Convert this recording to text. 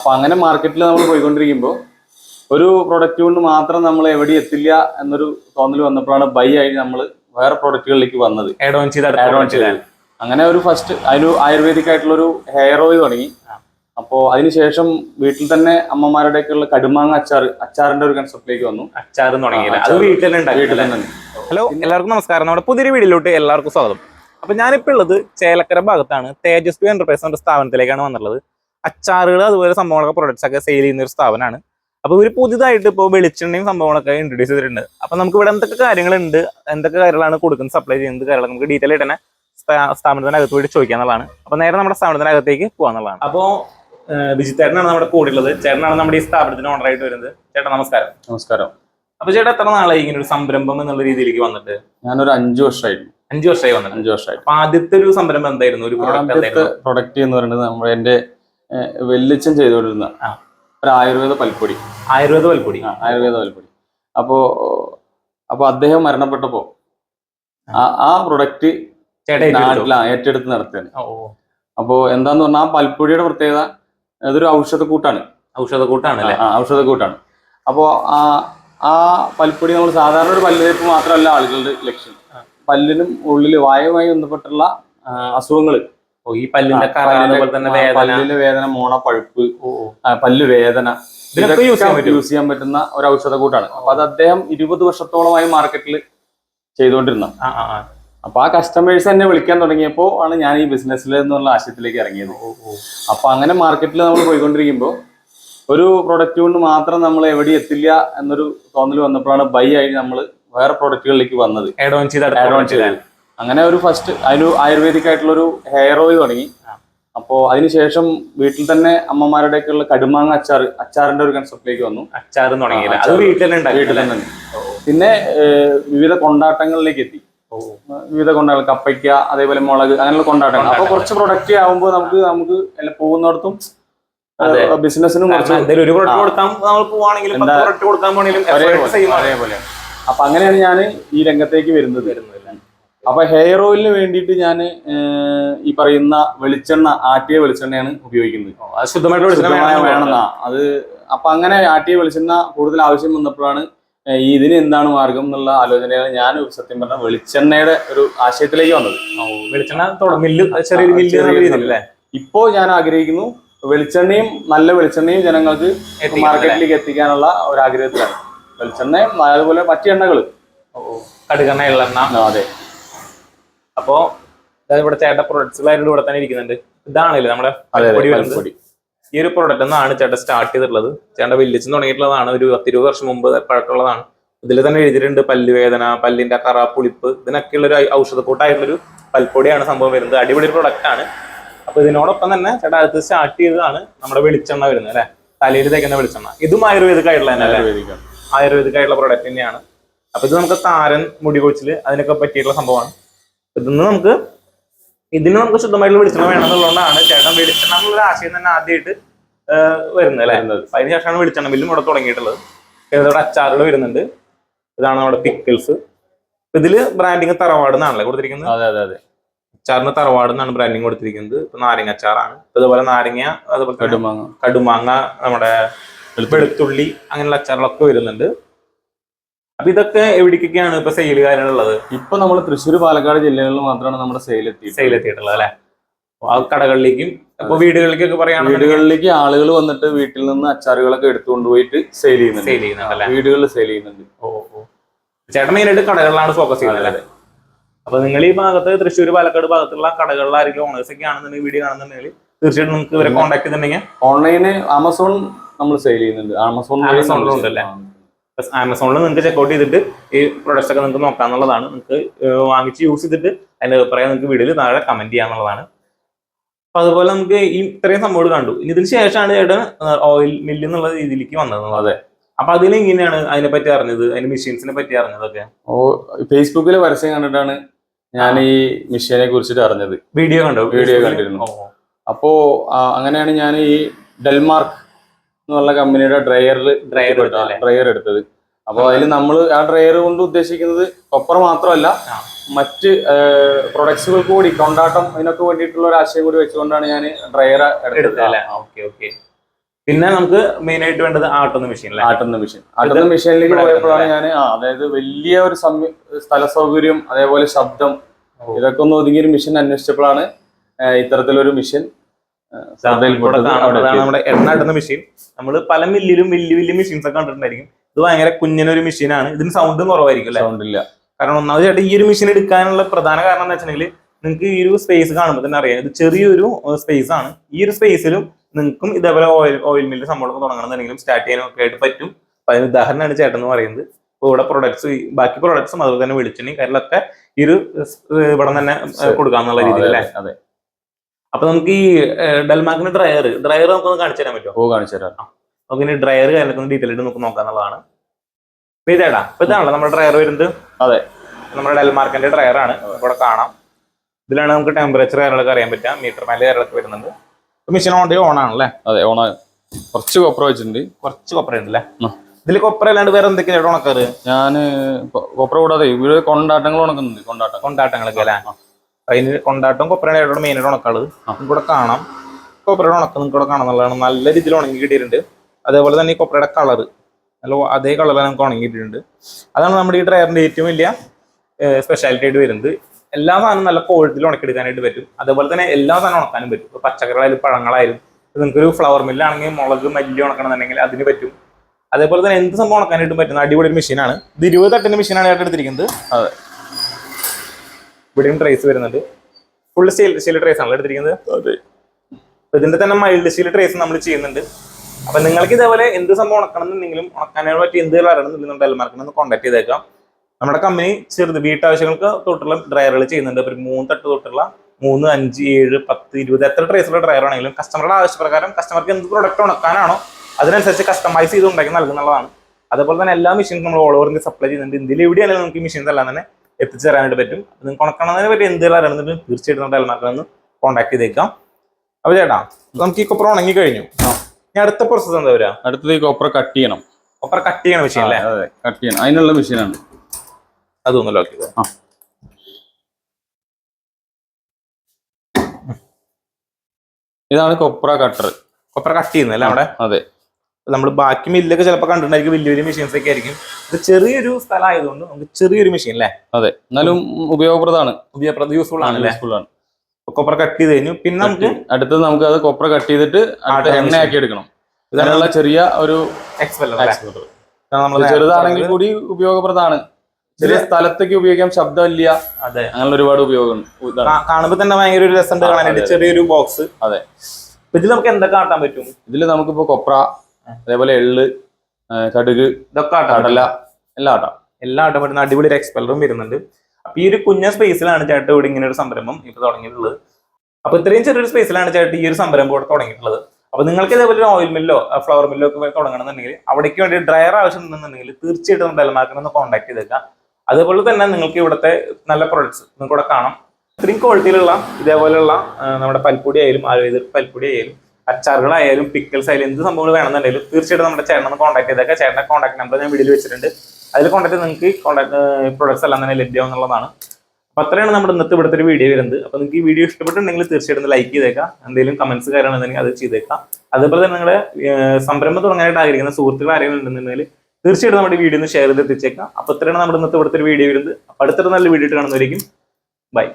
അപ്പൊ അങ്ങനെ മാർക്കറ്റിൽ നമ്മൾ പോയിക്കൊണ്ടിരിക്കുമ്പോൾ ഒരു പ്രൊഡക്റ്റ് കൊണ്ട് മാത്രം നമ്മൾ എവിടെ എത്തില്ല എന്നൊരു തോന്നൽ വന്നപ്പോഴാണ് ബൈ ആയി നമ്മൾ വേറെ പ്രൊഡക്റ്റുകളിലേക്ക് വന്നത്. ആഡ് ഓൺ ചെയ്ത് ആഡ് ഓൺ ചെയ്തത് അങ്ങനെ ഒരു ഫസ്റ്റ് അതിന് ആയുർവേദിക് ആയിട്ടുള്ള ഒരു ഹെയർ ഓയിൽ തുടങ്ങി. അപ്പോൾ അതിനുശേഷം വീട്ടിൽ തന്നെ അമ്മമാരുടെ ഒക്കെ ഉള്ള കടുമാങ്ങ അച്ചാർ അച്ചാറിന്റെ ഒരു കൺസെപ്റ്റിലേക്ക് വന്നു. അച്ചാർ അത് വീട്ടിൽ തന്നെ ഉണ്ടാക്കി. വീട്ടിൽ തന്നെ. ഹലോ എല്ലാവർക്കും നമസ്കാരം. നമ്മുടെ പുതിയൊരു വീഡിയോയിലോട്ട് എല്ലാവർക്കും സ്വാഗതം. അപ്പൊ ഞാനിപ്പോൾ ഉള്ളത് ചേലക്കര ഭാഗത്താണ്. തേജസ്വി എന്റർപ്രൈസ് എന്ന സ്ഥാപനത്തിലേക്കാണ് വന്നിട്ടുള്ളത്. അച്ചാറുകൾ അതുപോലെ സംഭവങ്ങളൊക്കെ പ്രൊഡക്ട്സ് ഒക്കെ സെയിൽ ചെയ്യുന്ന ഒരു സ്ഥാപനമാണ്. അപ്പോൾ ഇവർ പുതിയതായിട്ട് ഇപ്പോൾ വെളിച്ചെണ്ണയും സംഭവങ്ങളൊക്കെ ഇൻട്രൊഡ്യൂസ് ചെയ്തിട്ടുണ്ട്. അപ്പോൾ നമുക്ക് ഇവിടെ എന്തൊക്കെ കാര്യങ്ങളുണ്ട്? എന്തൊക്കെ കാര്യങ്ങളാണ് കൊടുക്കുന്നത്? സപ്ലൈ ചെയ്യുന്നത്? കാര്യങ്ങൾ നമുക്ക് ഡീറ്റെയിൽ ആയിട്ട് തന്നെ സ്ഥാപനത്തിനകത്ത് പോയിട്ട് ചോദിക്കാന്നുള്ളതാണ് അപ്പോൾ നേരെ നമ്മുടെ സ്ഥാപനത്തിനകത്തേക്ക് പോകാന്നുള്ളതാണ് അപ്പോൾ ചേട്ടനാണ് നമ്മുടെ കൂടെ ഉള്ളത്. ചേട്ടനാണ് നമ്മുടെ ഈ സ്ഥാപനത്തിന് ഓണറായിട്ട് വരുന്നത്. ചേട്ടാ നമസ്കാരം. നമസ്കാരം. അപ്പൊ ചേട്ടാ എത്ര നാളായി ഇങ്ങനെ ഒരു സംരംഭം എന്നുള്ള രീതിയിലേക്ക് വന്നിട്ട്? ഞാനൊരു അഞ്ചു വർഷമായിരുന്നു അഞ്ചു വർഷമായി വന്നിട്ട്. അഞ്ചു വർഷമായി അപ്പൊ ആദ്യത്തെ ഒരു സംരംഭം എന്തായിരുന്നു? ഒരു പ്രൊഡക്റ്റ് പ്രൊഡക്റ്റ് എന്ന് പറയുന്നത് നമ്മുടെ എന്റെ വെല്ലിച്ചൻ ചെയ്തുകൊണ്ടിരുന്ന. ഒരു ആയുർവേദ പൽപ്പൊടി. ആയുർവേദ പൽപ്പൊടി. ആയുർവേദ പൽപ്പൊടി. അപ്പോ അപ്പൊ അദ്ദേഹം മരണപ്പെട്ടപ്പോ ആ. പ്രൊഡക്റ്റ് ചേട്ടാ ഏറ്റെടുത്ത്? നടത്തുകയാണ്. അപ്പോ എന്താന്ന് പറഞ്ഞാൽ ആ പൽപ്പൊടിയുടെ പ്രത്യേകത അതൊരു ഔഷധക്കൂട്ടാണ് ഔഷധക്കൂട്ടാണ് കൂട്ടാണ് ഔഷധ ഔഷധക്കൂട്ടാണ് അപ്പോ ആ ആ പൽപ്പൊടി നമ്മൾ സാധാരണ ഒരു പല്ലുതേപ്പ് മാത്രമല്ല ആളുകളുടെ ലക്ഷ്യം. പല്ലിനും ഉള്ളിൽ വായുമായി ബന്ധപ്പെട്ടുള്ള അസുഖങ്ങൾ ഈ പല്ലിന്റെ കറ അതുപോലെ തന്നെ പല്ലിന്റെ വേദന. മോണ പഴുപ്പ് പല്ല് വേദന. ഇതിനൊക്കെ? യൂസ് ചെയ്യാൻ പറ്റുന്ന ഒരു ഔഷധ കൂട്ടാണ്. അപ്പൊ അത് അദ്ദേഹം ഇരുപത് വർഷത്തോളമായി മാർക്കറ്റിൽ ചെയ്തുകൊണ്ടിരുന്ന. അപ്പൊ ആ കസ്റ്റമേഴ്സ് എന്നെ വിളിക്കാൻ തുടങ്ങിയപ്പോ ആണ് ഞാൻ ഈ ബിസിനസ്സിൽ എന്നുള്ള ആശയത്തിലേക്ക് ഇറങ്ങിയത്. അപ്പൊ അങ്ങനെ മാർക്കറ്റിൽ നമ്മൾ പോയിക്കൊണ്ടിരിക്കുമ്പോൾ ഒരു പ്രൊഡക്റ്റ് കൊണ്ട് മാത്രം നമ്മൾ എവിടെ എത്തില്ല എന്നൊരു തോന്നൽ വന്നപ്പോഴാണ് ബൈ ആയി നമ്മൾ വേറെ പ്രൊഡക്റ്റുകളിലേക്ക് വന്നത്. ആഡ് ഓൺ ചെയ്ത് ആഡ് ഓൺ ചെയ്തത് അങ്ങനെ ഒരു ഫസ്റ്റ് അതിന് ആയുർവേദിക് ആയിട്ടുള്ള ഒരു ഹെയർ ഓയിൽ തുടങ്ങി അപ്പോ അപ്പോൾ അതിനുശേഷം വീട്ടിൽ തന്നെ അമ്മമാരുടെയൊക്കെയുള്ള കടുമാങ്ങ അച്ചാർ അച്ചാറിന്റെ ഒരു കൺസെപ്റ്റിലേക്ക് വന്നു. അച്ചാർ തുടങ്ങി അത് വീട്ടിൽ തന്നെ വീട്ടിൽ തന്നെ പിന്നെ വിവിധ കൊണ്ടാട്ടങ്ങളിലേക്ക് എത്തി. വിവിധ കൊണ്ടാട്ടങ്ങൾ കപ്പയ്ക്ക അതേപോലെ മുളക് അങ്ങനെയുള്ള കൊണ്ടാട്ടങ്ങൾ. അപ്പൊ കുറച്ച് പ്രൊഡക്റ്റ് ആവുമ്പോൾ നമുക്ക് നമുക്ക് എല്ലാം പോകുന്നിടത്തും. ബിസിനസ്സിനും ഒരു പ്രൊഡക്റ്റ്. കൊടുക്കാൻ നമ്മൾ പോവാണെങ്കിലും എന്താ- കൊടുക്കാൻ പോണെങ്കിലും അതേപോലെ അപ്പൊ അങ്ങനെയാണ് ഞാൻ ഈ രംഗത്തേക്ക് വരുന്നത്. വരുന്നില്ല അപ്പൊ ഹെയർ ഓയിലിന് വേണ്ടിയിട്ട് ഞാൻ ഈ പറയുന്ന വെളിച്ചെണ്ണ ആട്ടിയ വെളിച്ചെണ്ണയാണ് ഉപയോഗിക്കുന്നത്. അത് ശുദ്ധമായിട്ട് വെളിച്ചെണ്ണ വേണമെന്നാ. അത് അപ്പൊ അങ്ങനെ ആട്ടിയ വെളിച്ചെണ്ണ കൂടുതൽ ആവശ്യം വന്നപ്പോഴാണ് ഇതിന് എന്താണ് മാർഗം എന്നുള്ള ആലോചനയാണ് ഞാൻ സത്യം പറഞ്ഞ വെളിച്ചെണ്ണയുടെ ഒരു ആശയത്തിലേക്ക് വന്നത്. വെളിച്ചെണ്ണ മില്ല് ചെറിയൊരു ഇപ്പോ ഞാൻ ആഗ്രഹിക്കുന്നു വെളിച്ചെണ്ണയും നല്ല വെളിച്ചെണ്ണയും ജനങ്ങൾക്ക് മാർക്കറ്റിലേക്ക് എത്തിക്കാനുള്ള ഒരു ആഗ്രഹത്തിലാണ് വെളിച്ചെണ്ണയും അതുപോലെ മറ്റു എണ്ണകൾ. കടുകെണ്ണ എണ്ണ. അതെ. അപ്പോ ഇവിടെ പ്രൊഡക്ട്സ് പ്രൊഡക്ട്സുകളായിട്ട് ഇവിടെ തന്നെ ഇരിക്കുന്നുണ്ട്. ഇതാണല്ലേ നമ്മുടെ പൊടി ഈ ഒരു പ്രൊഡക്റ്റ് എന്നാണ് ചേട്ടൻ സ്റ്റാർട്ട് ചെയ്തിട്ടുള്ളത്. ചേട്ടൻ വില്ലിച്ച് തുടങ്ങിയിട്ടുള്ളതാണ്. ഒരു പത്തിരുപത് വർഷം മുമ്പ് പഴക്കമുള്ളതാണ്. ഇതിൽ തന്നെ എഴുതിയിട്ടുണ്ട് പല്ലുവേദന പല്ലിന്റെ കറ പുളിപ്പ്. ഇതിനൊക്കെയുള്ള ഒരു ഔഷധക്കൂട്ടായിട്ടുള്ളൊരു പൽപ്പൊടിയാണ് സംഭവം വരുന്നത്. അടിപൊളി പ്രൊഡക്റ്റ് ആണ്. അപ്പൊ ഇതിനോടൊപ്പം തന്നെ ചേട്ടൻ അടുത്ത് സ്റ്റാർട്ട് ചെയ്തതാണ് നമ്മുടെ വെളിച്ചെണ്ണ വരുന്നത് അല്ലെ? തലയിൽ തേക്കുന്ന വെളിച്ചെണ്ണ. ഇതും ആയുർവേദിക്കായിട്ടുള്ള തന്നെ ആയുർവേദിക് ആയിട്ടുള്ള പ്രൊഡക്റ്റ് തന്നെയാണ്. അപ്പൊ ഇത് നമുക്ക് താരൻ മുടി കൊഴിച്ചിൽ അതിനൊക്കെ പറ്റിയിട്ടുള്ള സംഭവമാണ്. ഇതിന്ന് നമുക്ക് ഇതിന് നമുക്ക് ശുദ്ധമായിട്ടുള്ള വെളിച്ചെണ്ണ വേണമെന്നുള്ളതുകൊണ്ടാണ് ചേട്ടൻ വെളിച്ചെണ്ണ എന്നുള്ള ആശയം തന്നെ ആദ്യമായിട്ട് വരുന്നത് അല്ലേ? അതിന് ശേഷമാണ് വെളിച്ചെണ്ണ ബില്ലും ഇവിടെ തുടങ്ങിയിട്ടുള്ളത്. ഇവിടെ അച്ചാറുകൾ വരുന്നുണ്ട്. ഇതാണ് നമ്മുടെ പിക്കിൾസ് ഇതിൽ ബ്രാൻഡിങ് തറവാട് എന്നാണല്ലേ കൊടുത്തിരിക്കുന്നത്? അതെ അതെ അതെ. അച്ചാറിന് തറവാട് എന്നാണ് ബ്രാൻഡിങ് കൊടുത്തിരിക്കുന്നത്. ഇപ്പൊ നാരങ്ങ അച്ചാറാണ്. അതുപോലെ നാരങ്ങ അതുപോലെ കടുമാങ്ങ. കടുമാങ്ങ നമ്മുടെ വെളുത്തുള്ളി അങ്ങനെയുള്ള അച്ചാറുകളൊക്കെ വരുന്നുണ്ട്. അപ്പൊ ഇതൊക്കെ എവിടേക്കൊക്കെയാണ് ഇപ്പൊ സെയിൽ കാര്യങ്ങളുള്ളത് ഇപ്പൊ നമ്മൾ തൃശ്ശൂർ പാലക്കാട് ജില്ലകളിൽ മാത്രമാണ് നമ്മുടെ സെയിൽ എത്തി സെയിൽ എത്തിയിട്ടുള്ളത് അല്ലെ? ആ കടകളിലേക്കും അപ്പൊ വീടുകളിലേക്കൊക്കെ പറയുകയാണെങ്കിൽ വീടുകളിലേക്ക് ആളുകൾ വന്നിട്ട് വീട്ടിൽ നിന്ന് അച്ചാറുകളൊക്കെ എടുത്തുകൊണ്ട് പോയിട്ട് സെയിൽ ചെയ്യുന്നുണ്ട്. സെയിൽ ചെയ്യുന്നുണ്ട് അല്ലെ? വീടുകളിൽ സെയിൽ ചെയ്യുന്നുണ്ട്. ഓ ഓ. ചേട്ടൻ മെയിനായിട്ട് കടകളിലാണ് ഫോക്കസ് ചെയ്യുന്നത് അല്ലേ? അപ്പൊ നിങ്ങൾ ഈ ഭാഗത്ത് തൃശ്ശൂർ പാലക്കാട് ഭാഗത്തുള്ള കടകളിലായിരിക്കും ആരെങ്കിലും ഓണേഴ്സ് ഒക്കെ ആണെന്നുണ്ടെങ്കിൽ വീഡിയോ കാണുന്നുണ്ടെങ്കിൽ തീർച്ചയായിട്ടും നിങ്ങൾക്ക് ഇവരെ കോൺടാക്ട് ചെയ്തിട്ടുണ്ടെങ്കിൽ ഓൺലൈന് ആമസോൺ നമ്മൾ സെയിൽ ചെയ്യുന്നുണ്ട്. ആമസോൺ വഴി ഉണ്ടല്ലേ? ആമസോണിൽ നിങ്ങൾക്ക് ചെക്കൗട്ട് ചെയ്തിട്ട് ഈ പ്രൊഡക്ട്സ് ഒക്കെ നിങ്ങൾക്ക് നോക്കാന്നുള്ളതാണ്. നിങ്ങൾക്ക് വാങ്ങിച്ച് യൂസ് ചെയ്തിട്ട് അതിന്റെ അഭിപ്രായം നിങ്ങൾക്ക് വീഡിയോയിൽ താഴെ കമന്റ് ചെയ്യാന്നുള്ളതാണ്. അപ്പോൾ അതുപോലെ നമുക്ക് ഈ ഇത്രയും സംഭവം കണ്ടു. ഇനി ഇതിന് ശേഷമാണ് ചേട്ടൻ ഓയിൽ മില്ല് എന്നുള്ള രീതിയിലേക്ക് വന്നത് അതെ. അപ്പൊ അതിൽ എങ്ങനെയാണ് അതിനെ പറ്റി അറിഞ്ഞത്? അതിന്റെ മെഷീൻസിനെ പറ്റി അറിഞ്ഞതൊക്കെ? ഓ ഫേസ്ബുക്കിലെ പരസ്യം കണ്ടിട്ടാണ് ഞാൻ ഈ മെഷീനെ കുറിച്ചിട്ട് അറിഞ്ഞത്. വീഡിയോ കണ്ടു? വീഡിയോ കണ്ടിരുന്നു. അപ്പോ അങ്ങനെയാണ് ഞാൻ ഈ ഡെൽമാർക്ക് എന്നുള്ള കമ്പനിയുടെ ഡ്രയറിൽ ഡ്രയർ ഡ്രയർ എടുത്തത്. അപ്പോൾ അതിൽ നമ്മൾ ആ ഡ്രയർ കൊണ്ട് ഉദ്ദേശിക്കുന്നത് കൊപ്പർ മാത്രമല്ല. മറ്റ് പ്രൊഡക്ട്സുകൾക്ക് കൂടി കൊണ്ടാട്ടം അതിനൊക്കെ വേണ്ടിയിട്ടുള്ള ഒരു ആശയം കൂടി വെച്ചുകൊണ്ടാണ് ഞാൻ ഡ്രയർ എടുത്തത്. അല്ലേ ഓക്കെ ഓക്കെ പിന്നെ നമുക്ക് മെയിൻ ആയിട്ട് വേണ്ടത് ആട്ടുന്ന മെഷീൻ ആട്ടുന്ന മെഷീൻ ആട്ടുന്ന മെഷീനിലേക്ക് പോയപ്പോഴാണ് ഞാൻ അതായത് വലിയ ഒരു സ്ഥല സൗകര്യം അതേപോലെ ശബ്ദം ഇതൊക്കെ ഒന്ന് ഒതുങ്ങിയൊരു മെഷീൻ അന്വേഷിച്ചപ്പോഴാണ് ഇത്തരത്തിലൊരു മെഷീൻ നമ്മുടെ എണ്ണ ഇടുന്ന മെഷീൻ നമ്മൾ പല മില്ലിലും വലിയ വലിയ മെഷീൻസ് ഒക്കെ കണ്ടിട്ടുണ്ടായിരിക്കും. ഇത് ഭയങ്കര കുഞ്ഞനൊരു മെഷീനാണ് ഇതിന് സൗണ്ട് കുറവായിരിക്കും സൗണ്ട് ഇല്ല. കാരണം ഒന്നാമത് ചേട്ടാ ഈ ഒരു മെഷീൻ എടുക്കാനുള്ള പ്രധാന കാരണം എന്ന് വെച്ചിട്ടുണ്ടെങ്കിൽ നിങ്ങൾക്ക് ഈ ഒരു സ്പേസ് കാണുമ്പോൾ തന്നെ അറിയാം. ഇത് ചെറിയൊരു സ്പേസ് ആണ്. ഈ ഒരു സ്പേസിലും നിങ്ങൾക്കും ഇതേപോലെ ഓയിൽ ഓയിൽ മില്ല് സംഭവം തുടങ്ങണമെന്നുണ്ടെങ്കിലും സ്റ്റാർട്ട് ചെയ്യാനും ഒക്കെ ആയിട്ട് പറ്റും. അപ്പൊ അതിന് ഉദാഹരണമാണ് ചേട്ടൻ എന്ന് പറയുന്നത്. ഇപ്പൊ ഇവിടെ പ്രൊഡക്ട്സ് ബാക്കി പ്രൊഡക്ട്സും അതുപോലെ തന്നെ വിളിച്ചിട്ടുണ്ടെങ്കിൽ കാര്യങ്ങളൊക്കെ ഈ ഒരു ഇവിടെ തന്നെ കൊടുക്കാന്നുള്ള രീതിയിൽ അല്ലേ? അതെ. അപ്പൊ നമുക്ക് ഈ ഡെൽമാക്കിന്റെ ഡ്രയർ ഡ്രയർ നമുക്കൊന്ന് കാണിച്ചു തരാൻ പറ്റുമോ ഓ കാണിച്ചു തരാം. നമുക്ക് ഇനി ഡ്രയർ കാര്യങ്ങളൊക്കെ ഒന്ന് ഡീറ്റെയിൽ ആയിട്ട് നമുക്ക് നോക്കാന്നുള്ളതാണ് അപ്പൊ ഇതേടാ ഇപ്പൊ ഇതാണല്ലോ നമ്മുടെ ഡ്രയർ വരുന്നത്. അതെ. നമ്മുടെ ഡെൽമാർക്കിന്റെ ഡ്രയർ ആണ്. ഇവിടെ കാണാം. ഇതിലാണ് നമുക്ക് ടെമ്പറേച്ചർ കാര്യങ്ങളൊക്കെ അറിയാൻ പറ്റുക. മീറ്റർ മേലെ കാര്യങ്ങളൊക്കെ വരുന്നുണ്ട് മെഷീൻ ഓൺ ഓൺ ആണല്ലേ? അതെ ഓണ കുറച്ച് കൊപ്ര വെച്ചിട്ടുണ്ട്. കുറച്ച് കൊപ്പറ ഉണ്ടല്ലേ. ഇതിൽ കൊപ്പറ അല്ലാണ്ട് വേറെ എന്തൊക്കെയാണ് ഉണക്കാറ് ഞാൻ കൊപ്പറ കൊപ്ര കൂടാതെ ഇവിടെ കൊണ്ടാട്ടങ്ങൾ ഉണക്കുന്നുണ്ട് കൊണ്ടാട്ടം കൊണ്ടാട്ടങ്ങളൊക്കെ അല്ലേ അതിന് കൊണ്ടാട്ടം കൊപ്രയുടെ മെയിനായിട്ട്. നിങ്ങൾക്ക് ഇവിടെ കാണാം. കൊപ്പരയുടെ ഉണക്കം നിങ്ങൾക്ക് ഇവിടെ നല്ലതാണ് നല്ല രീതിയിൽ ഉണങ്ങി കിട്ടിയിട്ടുണ്ട്. അതേപോലെ തന്നെ ഈ കൊപ്പരയുടെ കളർ നല്ല അതേ കളറിലാണ് നമുക്ക് ഉണങ്ങി കിട്ടിയിട്ടുണ്ട്. അതാണ് നമ്മുടെ ഈ ഡ്രയറിന്റെ ഏറ്റവും വലിയ സ്പെഷ്യാലിറ്റി ആയിട്ട് വരുന്നത്. എല്ലാ സാധനവും നല്ല ക്വാളിറ്റിയിൽ ഉണക്കിയെടുക്കാനായിട്ട് പറ്റും. അതേപോലെ തന്നെ എല്ലാ സാധനം ഉണക്കാനും പറ്റും. ഇപ്പോൾ പച്ചക്കറികളായാലും പഴങ്ങളായാലും. നിങ്ങൾക്ക് ഒരു ഫ്ലവർ മില്ലാണെങ്കിൽ മുളക് മല്ലി ഉണക്കണമെന്നുണ്ടെങ്കിൽ അതിന് പറ്റും. അതേപോലെ തന്നെ എന്ത് സംഭവം ഉണക്കാനായിട്ടും പറ്റുന്ന അടിപൊളി മെഷീനാണ് ഇത് ഇരുപത് തട്ടിന്റെ മെഷീനാണ് ഞാൻ എടുത്തിരിക്കുന്നത്. അതെ. ഇവിടെയും ട്രേസ് വരുന്നുണ്ട്. ഫുൾ സ്റ്റീൽ സ്റ്റീൽ ട്രേസ് ആണല്ലോ എടുത്തിരിക്കുന്നത്? ഇതിന്റെ തന്നെ മൈൽഡ് സ്റ്റീൽ ട്രേസ് നമ്മൾ ചെയ്യുന്നുണ്ട്. അപ്പൊ നിങ്ങൾക്ക് ഇതേപോലെ എന്ത് സംഭവം ഉണക്കണം എന്നുണ്ടെങ്കിലും ഉണക്കാനായിട്ട് പറ്റി എന്ത് അറിയണമെന്നുണ്ടെങ്കിൽ ഡെൽമാർക്കിൽ ഒന്ന് കോൺടാക്ട് ചെയ്തേക്കാം. നമ്മുടെ കമ്പനി ചെറുത് വീട്ടാവശ്യങ്ങൾക്ക് തൊട്ടുള്ള ഡ്രയറുകൾ ചെയ്യുന്നുണ്ട്. ഒരു മൂന്ന് തട്ട് തൊട്ടുള്ള മൂന്ന് അഞ്ച് ഏഴ് പത്ത് ഇരുപത് എത്ര ട്രേസുള്ള ഡ്രയർ ആണെങ്കിലും കസ്റ്റമറുടെ ആവശ്യപ്രകാരം കസ്റ്റമർക്ക് എന്ത് പ്രൊഡക്റ്റ് ഉണക്കാനാണോ അതിനനുസരിച്ച് കസ്റ്റമൈസ് ചെയ്ത് ഉണ്ടാക്കി നൽകുന്നതാണ്. അതുപോലെ തന്നെ എല്ലാ മെഷീനും നമ്മൾ ഓൾ ഓവർ സപ്ലൈ ചെയ്യുന്നുണ്ട്. ഇന്ത്യയിൽ എവിടെയാണെങ്കിലും നമുക്ക് ഈ മെഷീൻസ് എല്ലാം തന്നെ എത്തിച്ചു തരാനായിട്ട് പറ്റും. നിങ്ങൾക്ക് ഉണക്കണതിനെ പറ്റി എന്തെങ്കിലും അറിയണമെന്നുണ്ടെങ്കിൽ തീർച്ചയായിട്ടും നമ്മുടെ ഡെൽമാർക്കിൽ ഒന്ന് കോൺടാക്ട് ചെയ്തേക്കാം. അപ്പൊ ചേട്ടാ നമുക്ക് ഈ കൊപ്പറ ഉണങ്ങി കഴിഞ്ഞു. ഇനി അടുത്ത പ്രോസസ് എന്താ വരിക? അടുത്തത് ഈ കൊപ്ര കട്ട് ചെയ്യണം. കൊപ്പറ കട്ട് ചെയ്യണ മെഷീൻ അല്ലേ അതെ കട്ട് ചെയ്യണം. അതിനുള്ള മെഷീനാണ് അതൊന്നും ലോക്ക് ചെയ്തോ? ആ. ഇതാണ് കൊപ്ര കട്ടർ കൊപ്ര കട്ട് ചെയ്യുന്നല്ലേ അവിടെ? അതെ. നമ്മൾ ബാക്കി മില്ലൊക്കെ ചിലപ്പോൾ കണ്ടിട്ടുണ്ടായിരിക്കും വലിയ വലിയ മെഷീൻസ് ഒക്കെ ആയിരിക്കും. ഇത് ചെറിയൊരു സ്ഥലം ആയതുകൊണ്ട് നമുക്ക് ചെറിയൊരു മെഷീൻ അല്ലേ അതെ. എന്നാലും ഉപയോഗപ്രദമാണ്. ഉപയോഗപ്രദ യൂസ്ഫുൾ ആണ് യൂസ്ഫുൾ ആണ്. കൊപ്ര കട്ട് ചെയ്ത് കഴിഞ്ഞു. പിന്നെ നമുക്ക് അടുത്തത് നമുക്ക് അത് കൊപ്ര കട്ട് ചെയ്തിട്ട് അടുത്ത ആക്കി എണ്ണയാക്കി എടുക്കണം. ഇതാണ് ഇതിനുള്ള ചെറിയ ഒരു ചെറുതാണെങ്കിൽ കൂടി ഉപയോഗപ്രദമാണ്. ചെറിയ സ്ഥലത്തേക്ക് ഉപയോഗിക്കാം ശബ്ദമില്ല. അതെ. അങ്ങനെ ഒരുപാട് ഉപയോഗം കാണുമ്പോൾ കാണുമ്പോ തന്നെ ഭയങ്കര ഒരു രസം കാണാനായിട്ട്. ചെറിയൊരു ബോക്സ് അതെ. ഇതിൽ നമുക്ക് എന്തൊക്കെ കാട്ടാൻ പറ്റും? ഇതിൽ നമുക്കിപ്പോ കൊപ്ര അതേപോലെ എള്ള് കടുക് ഇതൊക്കെ ആട്ടാട്ടല്ല. കടല എല്ലാം ആട്ടാം. എല്ലാം ആട്ടം അടിപൊളി ഒരു എക്സ്പെല്ലറും വരുന്നുണ്ട്. അപ്പൊ ഈ ഒരു കുഞ്ഞ സ്പേസിലാണ് ചേട്ടൻ ഇവിടെ ഇങ്ങനെ ഒരു സംരംഭം ഇപ്പൊ തുടങ്ങിയിട്ടുള്ളത്. അപ്പൊ ഇത്രയും ചെറിയൊരു സ്പേസിലാണ് ചേട്ടൻ ഈ ഒരു സംരംഭം ഇവിടെ തുടങ്ങിയിട്ടുള്ളത്. അപ്പൊ നിങ്ങൾക്ക് ഇതേപോലെ ഒരു ഓയിൽ മില്ലോ ഫ്ലവർ മില്ലോ ഒക്കെ തുടങ്ങണമെന്നുണ്ടെങ്കിൽ അവിടേക്ക് വേണ്ടി ഡ്രയർ ആവശ്യം ഉണ്ടെന്നുണ്ടെങ്കിൽ തീർച്ചയായിട്ടും നമ്മുടെ ഡെൽമാർക്കിനെ ഒന്ന് കോൺടാക്ട് ചെയ്തേക്കാം അതേപോലെ തന്നെ നിങ്ങൾക്ക് ഇവിടുത്തെ നല്ല പ്രൊഡക്ട്സ് നിങ്ങൾക്ക് ഇവിടെ കാണാം. ഇത്രയും ക്വാളിറ്റിയിലുള്ള ഇതേപോലെയുള്ള നമ്മുടെ പൽപ്പൊടി ആയാലും ആയുർവേദ പൽപ്പൊടി ആയാലും അച്ചാറുകളായാലും പിക്കിൾസ് ആയാലും എന്ത് സംഭവങ്ങൾ വേണമെന്നുണ്ടെങ്കിലും തീർച്ചയായിട്ടും നമ്മുടെ ചേട്ടനെ കോൺടാക്ട് ചെയ്തേക്കാം. ചേട്ടന്റെ കോൺടാക്ട് നമ്പർ ഞാൻ വീഡിയോയിൽ വെച്ചിട്ടുണ്ട്. അതിൽ കോൺടാക്ട് നിങ്ങൾക്ക് കോൺടാക്ട് പ്രൊഡക്ട്സ് എല്ലാം തന്നെ ലഭ്യം എന്നുള്ളതാണ് അപ്പോൾ അത്രയാണ് നമ്മുടെ ഇന്നത്തെ ഇവിടുത്തെ ഒരു വീഡിയോ വരുന്നത്. അപ്പോൾ നിങ്ങൾക്ക് ഈ വീഡിയോ ഇഷ്ടപ്പെട്ടുണ്ടെങ്കിൽ തീർച്ചയായിട്ടും ലൈക്ക് ചെയ്തേക്കാം. എന്തെങ്കിലും കമൻസ് കാര്യമാണെന്നുണ്ടെങ്കിൽ അത് ചെയ്തേക്കാം. അതുപോലെ തന്നെ നിങ്ങളുടെ സംരംഭം തുടങ്ങാനായിട്ട് ആഗ്രഹിക്കുന്ന സുഹൃത്തുക്കൾ ആരെങ്കിലും ഉണ്ടെന്നുണ്ടെങ്കിൽ തീർച്ചയായിട്ടും നമ്മുടെ വീഡിയോ ഒന്ന് ഷെയർ ചെയ്ത് എത്തിച്ചേക്കാം. അപ്പോൾ ഇത്രയാണ് നമ്മുടെ ഇന്നത്തെ ഇവിടുത്തെ ഒരു വീഡിയോ വരുന്നത്. അപ്പോൾ അടുത്തൊരു നല്ല വീഡിയോ ഇട്ട് കാണുന്നവരേക്കും. ബൈ